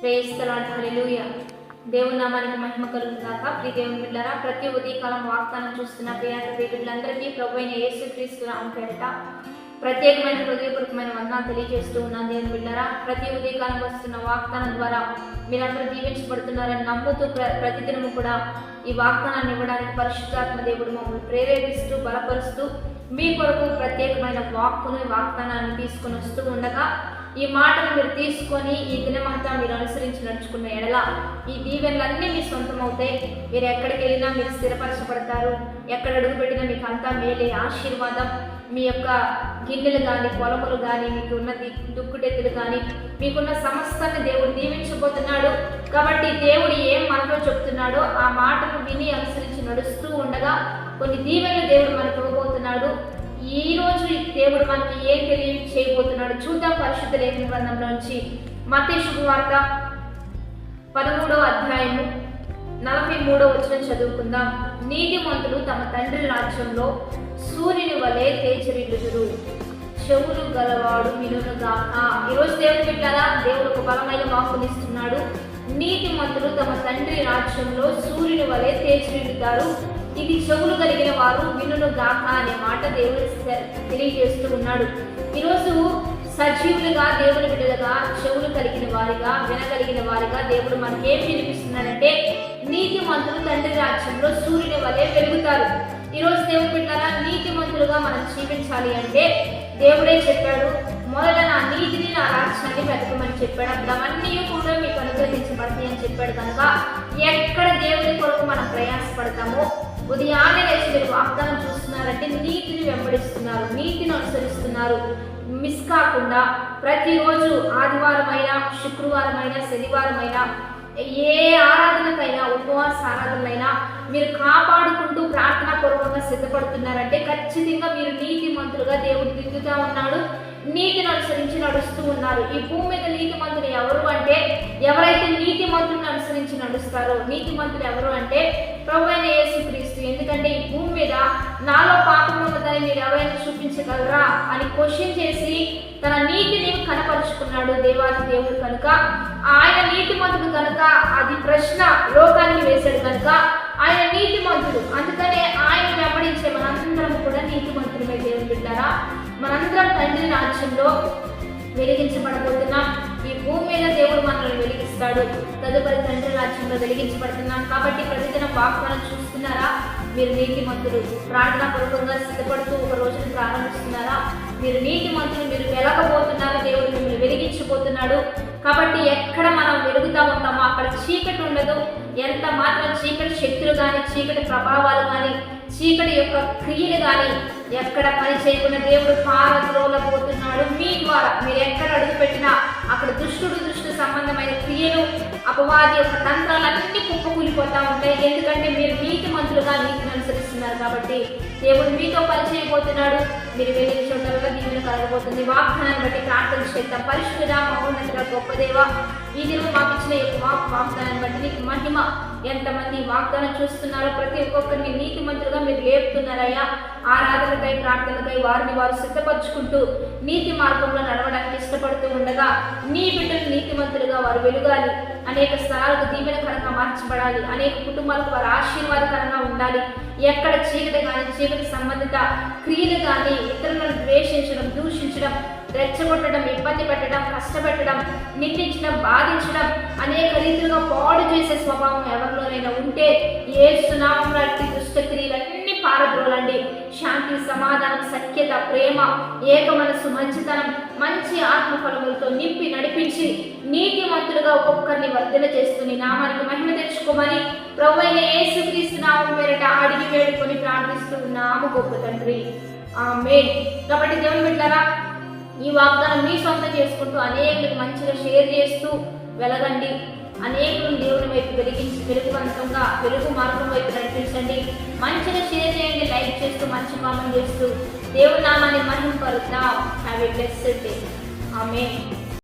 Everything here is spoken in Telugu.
ప్రేస్తలాడు హల్లెలూయా. దేవుని నామానికి మహిమ కలుగుతాక గాక ప్రియ దేవుని బిడ్డలారా ప్రతి ఉదయకాలం వాగ్దానం చూస్తున్న ప్రియాత బిడ్డలందరికీ ప్రభు అయిన యేసుక్రీస్తు నామం పేరిట ప్రత్యేకమైన హృదయపూర్వకమైన వందనాలు తెలియజేస్తూ ఉన్నాను దేవుని బిడ్డలారా. ప్రతి ఉదయకాలం వస్తున్న వాగ్దానం ద్వారా మీరందరూ దీవించబడుతున్నారని నమ్ముతూ ప్ర ప్రతిదినము కూడా ఈ వాగ్దానాన్ని ఇవ్వడానికి పరిశుద్ధాత్మ దేవుడు మమ్మల్ని ప్రేరేపిస్తూ బలపరుస్తూ మీ కొరకు ప్రత్యేకమైన వాక్కుని వాగ్దానాన్ని తీసుకొని వస్తూ ఉండగా ఈ మాటను మీరు తీసుకొని ఈ దినమంతా మీరు అనుసరించి నడుచుకున్న ఎడల ఈ దీవెనలన్నీ మీ సొంతం అవుతాయి మీరు ఎక్కడికి వెళ్ళినా మీరు స్థిరపరచబడతారు. ఎక్కడ అడుగు పెట్టినా మీకు అంతా మేలే. ఆశీర్వాదం మీ యొక్క గిన్నెలు కానీ పొలములు కానీ మీకు ఉన్న దుక్కుటెత్తులు కానీ మీకున్న సమస్తాన్ని దేవుడు దీవించబోతున్నాడు. కాబట్టి దేవుడు ఏం మనలో చెప్తున్నాడో ఆ మాటను విని అనుసరించి నడుస్తూ ఉండగా కొన్ని దీవెనలు దేవుడు మనకు ఇవ్వబోతున్నాడు. మనకి ఏం తెలియచేయబోతున్నాడు చూద్దాం పరిశుద్ధ లేఖన గ్రంథంలోంచి మతే శుభవార్త పదమూడవ అధ్యాయము నలభై మూడో వచ్చిన చదువుకుందాం. నీతిమంతులు తమ తండ్రి రాజ్యంలో సూర్యుని వలె తేజరిల్లుదురు. చెవులు గలవాడు వినుగాక ఈరోజు దేవుని పెట్టారా దేవుడు ఒక బలమైన వాక్కునిస్తున్నాడు నీతిమంతులు తమ తండ్రి రాజ్యంలో సూర్యుని వలె తేజరిల్లుతారు. ఇది చెవులు కలిగిన వారు వినును గాక అనే మాట దేవుడు తెలియజేస్తూ ఉన్నాడు. ఈరోజు సజీవులుగా దేవుని బిడ్డలుగా చెవులు కలిగిన వారిగా వినగలిగిన వారిగా దేవుడు మనకేం వినిపిస్తున్నాడంటే నీతిమంతులు తండ్రి రాజ్యంలో సూర్యుని వలె వెలుగుతారు. ఈరోజు దేవుడు నీతి మంత్రులుగా మనం జీవించాలి అంటే దేవుడే చెప్పాడు మొదట నా నీతిని నా రాజ్యాన్ని బ్రతకమని చెప్పాడు. అప్పుడు అవన్నీ కూడా మీకు అనుగ్రహించబడతాయి అని చెప్పాడు కనుక ఎక్కడ దేవుని కొరకు మనం ప్రయాసపడతామో ఉదయాన్నే లేచి మీరు వాగ్దానం చూస్తున్నారంటే నీతిని వెంబడిస్తున్నారు నీతిని అనుసరిస్తున్నారు. మిస్ కాకుండా ప్రతిరోజు ఆదివారమైనా శుక్రవారమైనా శనివారమైనా ఏ ఆరాధనకైనా ఉపవాస ఆరాధనలైనా మీరు కాపాడుకుంటూ ప్రార్థనా పూర్వకంగా సిద్ధపడుతున్నారంటే ఖచ్చితంగా మీరు నీతి మంత్రులుగా దేవుడు దిద్దుతా ఉన్నాడు. నీతిని అనుసరించి నడుస్తూ ఉన్నారు. ఈ భూమి మీద నీతి మంత్రులు ఎవరు అంటే ఎవరైతే నీతి మంత్రులను అనుసరించి నడుస్తారో నీతి మంత్రులు ఎవరు అంటే ప్రభు అయిన యేసుక్రీస్తు ఎందుకంటే ఈ భూమి మీద నాలో పాపం ఉన్నదని మీరు ఎవరైనా చూపించగలరా అని క్వశ్చన్ చేసి తన నీతిని కనపరుచుకున్నాడు దేవాది దేవుడు కనుక. ఆయన నీతి కనుక ప్రశ్న లోకానికి వేశాడు కనుక ఆయన నీతిమంతుడు. అందుకనే ఆయన వెంబడించే మనందరం కూడా నీతిమంతులమే దేవుని బిడ్డారా. మనందరం తండ్రి రాజ్యంలో వెలిగించబడబోతున్నాం. ఈ భూమి మీద దేవుడు మనల్ని వెలిగిస్తాడు. తదుపరి తండ్రి రాజ్యంలో వెలిగించబడుతున్నాం. కాబట్టి ప్రతిదిన వాగ్దానం చూస్తున్నారా? మీరు నీతి మంతులు ప్రార్థన పూర్వకంగా సిద్ధపడుతూ ఒక రోజును ప్రారంభిస్తున్నారా? మీరు నీతి మంతులు మీరు వెలగబోతున్నారా. దేవుడు మిమ్మల్ని వెలిగించబోతున్నాడు. కాబట్టి ఎక్కడ మనం వెలుగుతా ఉంటామో అక్కడ చీకటి ఉండదు. ఎంత మాత్రం చీకటి శక్తులు కానీ చీకటి ప్రభావాలు కానీ చీకటి యొక్క క్రియలు కానీ ఎక్కడ పని చేయకుండా దేవుడు పారద్రోలబోతున్నాడు మీ ద్వారా మీరు ఎక్కడ అడుగుపెట్టినా అక్కడ దుష్టుడు దుష్టు సంబంధమైన క్రియలు అపవాది యొక్క తంత్రాలన్నీ కుప్పకూలిపోతా ఉంటాయి. ఎందుకంటే మీరు నీతి మంతులుగా నీతిని అనుసరిస్తున్నారు కాబట్టి దేవుడు మీతో పరిచయపోతున్నాడు మీరు వెళ్ళిన చోటల్లో దీవెన కలగబోతుంది. వాగ్దానాన్ని బట్టి ప్రార్థన చేద్దాం. పరిశుద్ధ మహోన్నతుల గొప్ప దేవ ఈ దినం మాకు ఇచ్చిన వాగ్దానాన్ని బట్టి నీకు మహిమ. ఎంతమంది వాగ్దానం చూస్తున్నారో ప్రతి ఒక్కొక్కరిని నీతి మంత్రులుగా మీరు లేపుతున్నారయ్యా. ఆరాధనకై ప్రార్థనకై వారిని వారు సిద్ధపరచుకుంటూ నీతి మార్గంలో నడవడానికి ఇష్టపడుతూ ఉండగా నీ బిడ్డలు నీతిమంతులుగా వారు వెలుగాలి. అనేక స్థలాలకు దీవెనకరంగా మార్చబడాలి. అనేక కుటుంబాలకు వారు ఆశీర్వాదకరంగా ఉండాలి. ఎక్కడ చీకటి కానీ చీకటి సంబంధిత క్రియలు కానీ ఇతరులను ద్వేషించడం దూషించడం రెచ్చగొట్టడం ఇబ్బంది పెట్టడం కష్టపెట్టడం నిందించడం బాధించడం అనేక రీతిలో పాడు చేసే స్వభావం ఎవరిలోనైనా ఉంటే ఏ సునామం లాంటి దుష్టక్రియలన్నీ పారద్రోలండి. శాంతి సమాధానం సఖ్యత ప్రేమ ఏక మనసు మంచితనం మంచి ఆత్మ ఫలములతో నింపి నడిపించి నీతిమంతులుగా ఒక్కొక్కరిని వర్ధన చేస్తుంది నామానికి మహిమ తెచ్చుకోమని ప్రభు అయిన యేసుక్రీస్తు నామం పేరిట అడిగి వేడుకొని ప్రార్థిస్తున్నాము గొప్ప తండ్రి. ఆమె కాబట్టి దేవుని బిడ్డారా ఈ వాగ్దానం మీ సొంతం చేసుకుంటూ అనేకులకు మంచిగా షేర్ చేస్తూ వెలగండి అనేకులను దేవుని వైపు వెలిగించి వెలుగువంతంగా వెలుగు మార్గం వైపు నడిపించండి. మంచిగా షేర్ చేయండి లైక్ చేస్తూ మంచి కామెంట్ చేస్తూ. దేవుని నామాన్ని మహింపరుద్దాం. హ్యావ్ ఎ బ్లెస్డ్ డే ఆమె